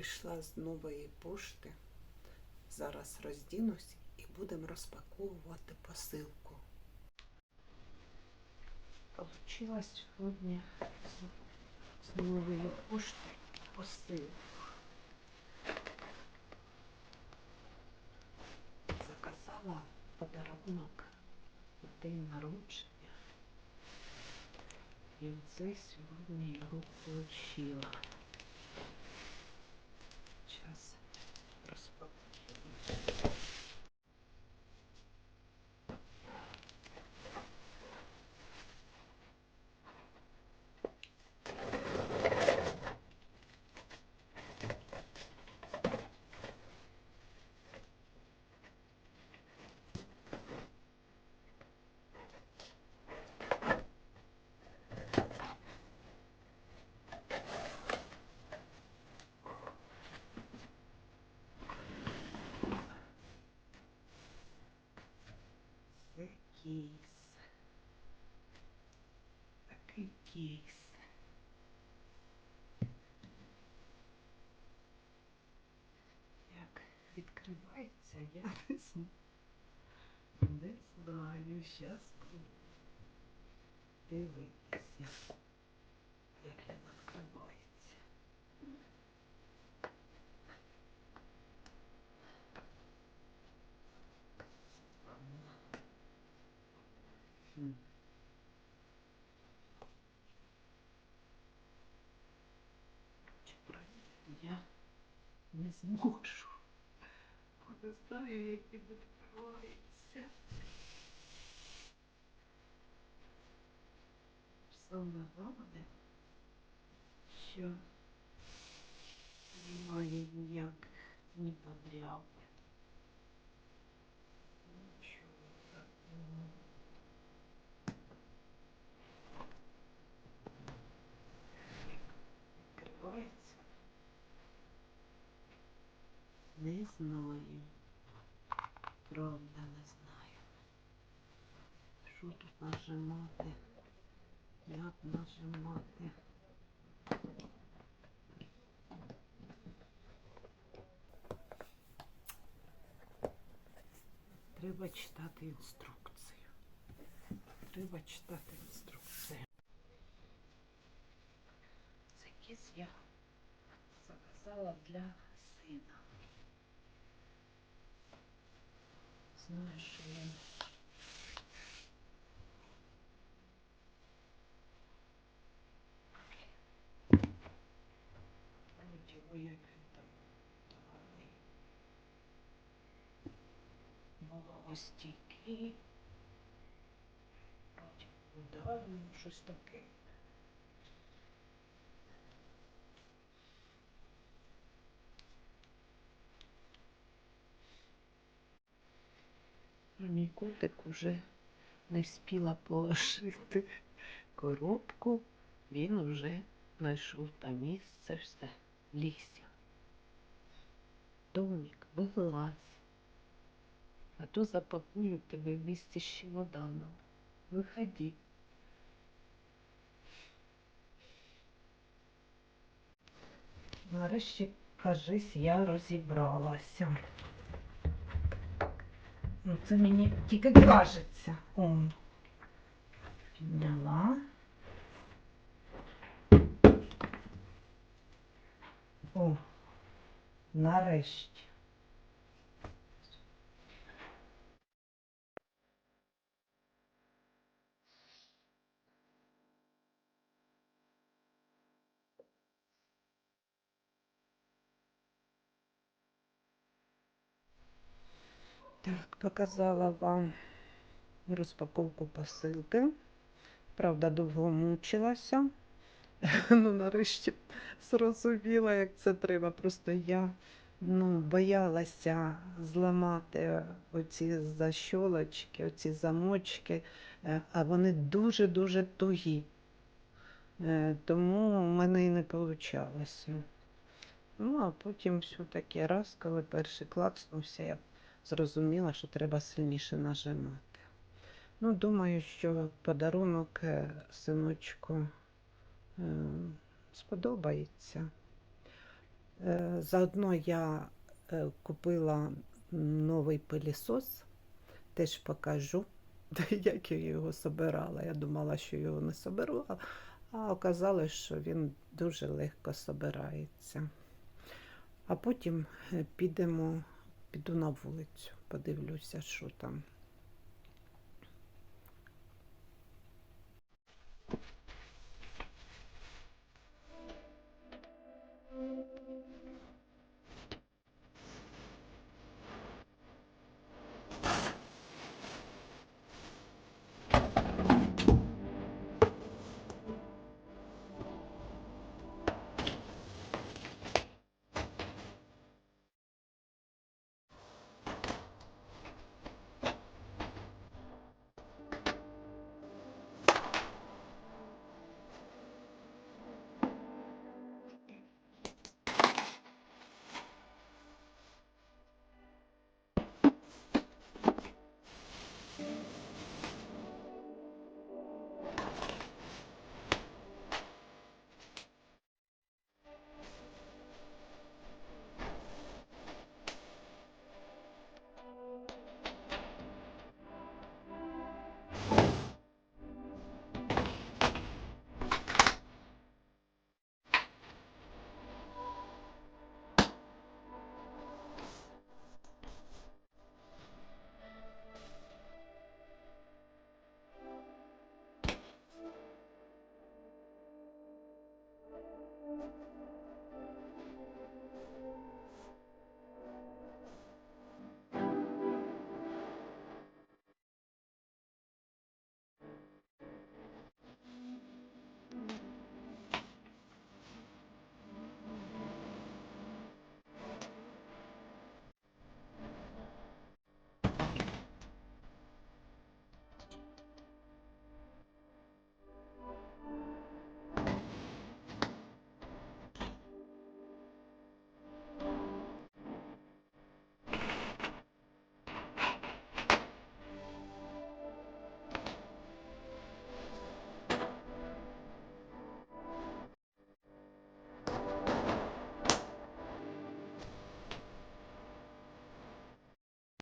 прийшла з нової пошти. Зараз роздінусь і будемо розпаковувати посилку. Получила сьогодні з, нової пошти посилку. Заказала подарунок на день народження. І оце сьогодні його отримала. Зараз розпакую. Це кейс. Кейс. Як відкривається, я не знаю. Не дивитися, як він відкривається. М. Чи правильно я не зможу. Бо Не знаю, як він відкривається. Саме головне, що немає ніяких ні подряд. Нічого такого. Відкривається. Не знаю. Правда, не знаю. Що тут нажимати? Як нажимати? Треба читати інструкцію. Треба читати інструкцію. Це кіс я заказала для сина. Знаю, що він Нічого, як він там гарний. Вологостійкий. Потім удар, ну, щось таке. А Мій котик уже не встигла положити коробку. Він уже знайшов там місце все в лісі. Домик, вилазь. А то запакую тебе в місці з чемоданом. Виходи. Нарешті, кажись, я розібралася. Ну, це мені тільки кажеться. О. Підняла. О, нарешті. Показала вам розпаковку посилки. Правда, довго мучилася. Ну, нарешті зрозуміла, як це треба. Просто я ну, боялася зламати оці защолочки, оці замочки, е, а вони дуже-дуже тугі. Е, Тому в мене і не вийшло. Ну, а потім все-таки раз, коли перший клацнувся, я зрозуміла, що треба сильніше нажимати. Ну, думаю, що подарунок е, синочку е, сподобається. Е, Заодно я купила новий пилісос, теж покажу, як я його собирала. Я думала, що його не соберу, а- оказалось, що він дуже легко собирається. А потім підемо, піду на вулицю, подивлюся, що там.